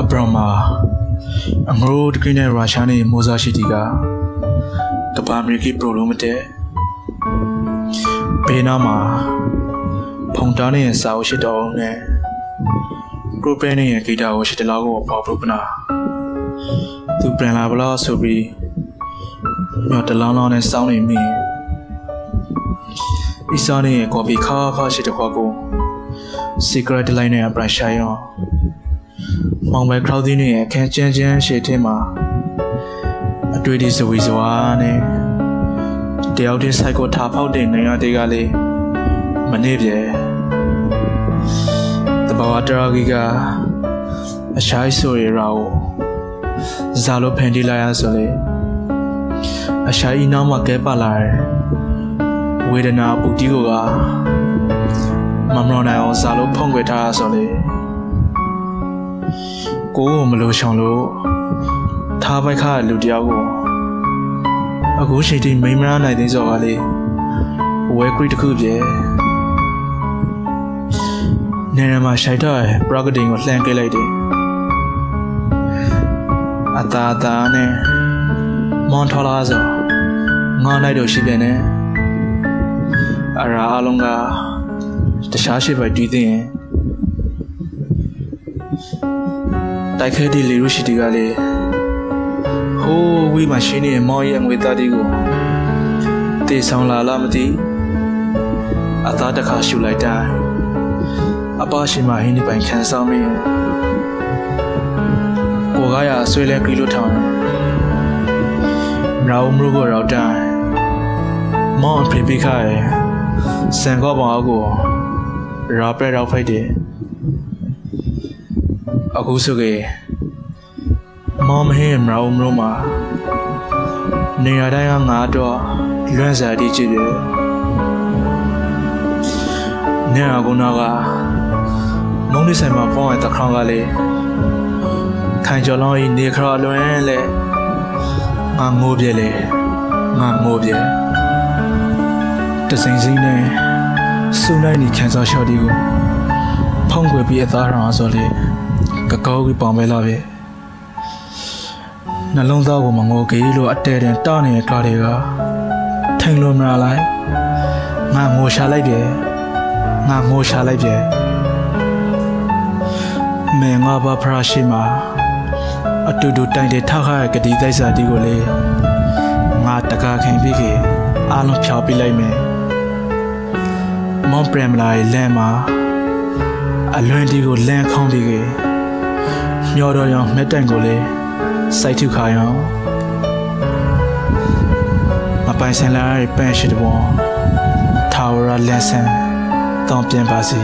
အဘရမာအငရိုးတကိနဲ့ရုရှားနဲ့မိုဇာရှိတီကကဘာအမေရိကပရိုလုံးမတဲ့ဘေးနားမှာဖုန်တားနဲ့စာအုပ်ရှိတော်နဲ့ပရိုပရနဲ့ဂီတာကိုရှိတလောက်ကိုပေါ်ပရုပနာသူပြန်လာဘလားဆိုပြီးညတလောင်းလောင်းနဲ့စောင်းနေမိအီစာနဲ့ကော်ဖီခါခါရှိတဲ့ခွာကို secret line နဲ့ပရရှာယော မောင်ပဲ crowd သင်းရဲ့အခန်းကျန်းကျန်းရှေ့ထဲမှာအတွေ့အထိစဝီစွာနဲ့တယောက်တည်း cycle ထားဖောက်တဲ့နေရာတွေကလေးမနေပြေတဘာဝတရာကြီးကအရှိုင်းဆိုရရာကိုဇာလိုဖန်တီးလိုက်ရဆိုလေအရှိုင်းနောက်မှာကဲပါလာတယ်ဝေဒနာပူတီကိုကမမရောနိုင်အောင်ဇာလိုဖုံးကွယ်ထားရဆိုလေ ကိုကိုမလို့ရှောင်လို့ထားပိုက်ခါလူတယောက်ကိုအခုချိန်ထိမိမရနိုင်သေးစော်ကလေးဝဲကရီတစ်ခုပြဲနေရမှာရှိုက်တော့ပရဂဒင်ကိုလှမ်းခဲ့လိုက်တယ်အသာအသာနဲ့မွန်ထော်လာဆိုငါလိုက်တော့ရှိပြန်တယ်အရာအလုံးကတခြားရှိပဲတီးသိရင် တိုက်ခဲတဲ့လေရုရှိတီကလေဟိုးဝေးမှာရှင်းနေတဲ့မောင်ရဲ့ငွေသားတီကိုတေဆောင်လာလားမသိအသားတစ်ခါရှူလိုက်တိုင်းအပရှိမဟင်းဒီပိုင်ခံစားမင်းကိုကားရဆွဲလဲကီလိုထောင်းမရောမရုကိုရောက်တိုင်းမောင်ဖေပိခါရဲ့စံကောပေါင်းအကိုရာပရက်ရောက်ဖိုက်တယ် အခုဆိုကေမောင်မဟင်းမရောမလို့မှာနေရာတိုင်းကငါတော့လွန့်စားတိကြည့်တယ်နေရာကုနာကမုံနေဆိုင်မှာပေါင်းရတဲ့ခေါင်းကလေးခိုင်ကျော်လောင်းဤနေခရလွန်းလေငါငိုးပြဲလေငါငိုးပြဲတစိမ့်စိမ့်နဲ့စူနိုင်နေခံစားရှော့ဒီကိုဖုံးကွယ်ပြီးအသားရောင်ဆိုလေ ကကောက်ကြီးပေါင်ပဲလာပဲနှလုံးသားကိုမငိုကေးလို့အတဲတင်တောင်းနေတဲ့ကားတွေကထိန်လို့မရလိုက်ငါငိုရှာလိုက်တယ်ငါငိုရှာလိုက်တယ်မဲငါဘာဖရာရှိမှာအတူတူတိုင်တဲ့ထောက်ခါရဲ့ဂတိတိုက်စာတီကိုလေငါတကားခင်ပြီးကေအားလုံးဖြောပြလိုက်မယ်မေွန်ပရမ်လာရဲ့လမ်းမှာအလွန်ဒီကိုလမ်းခေါင်းပြီးကေ မျောတော်ရောင်မဲ့တိုင်ကိုလေစိုက်ထုခါရောင်မပိုင်ဆိုင်လာတဲ့ပန့်ရှိတဲ့ဘောထာဝရလက်ဆန်တောင်းပြန်ပါစီ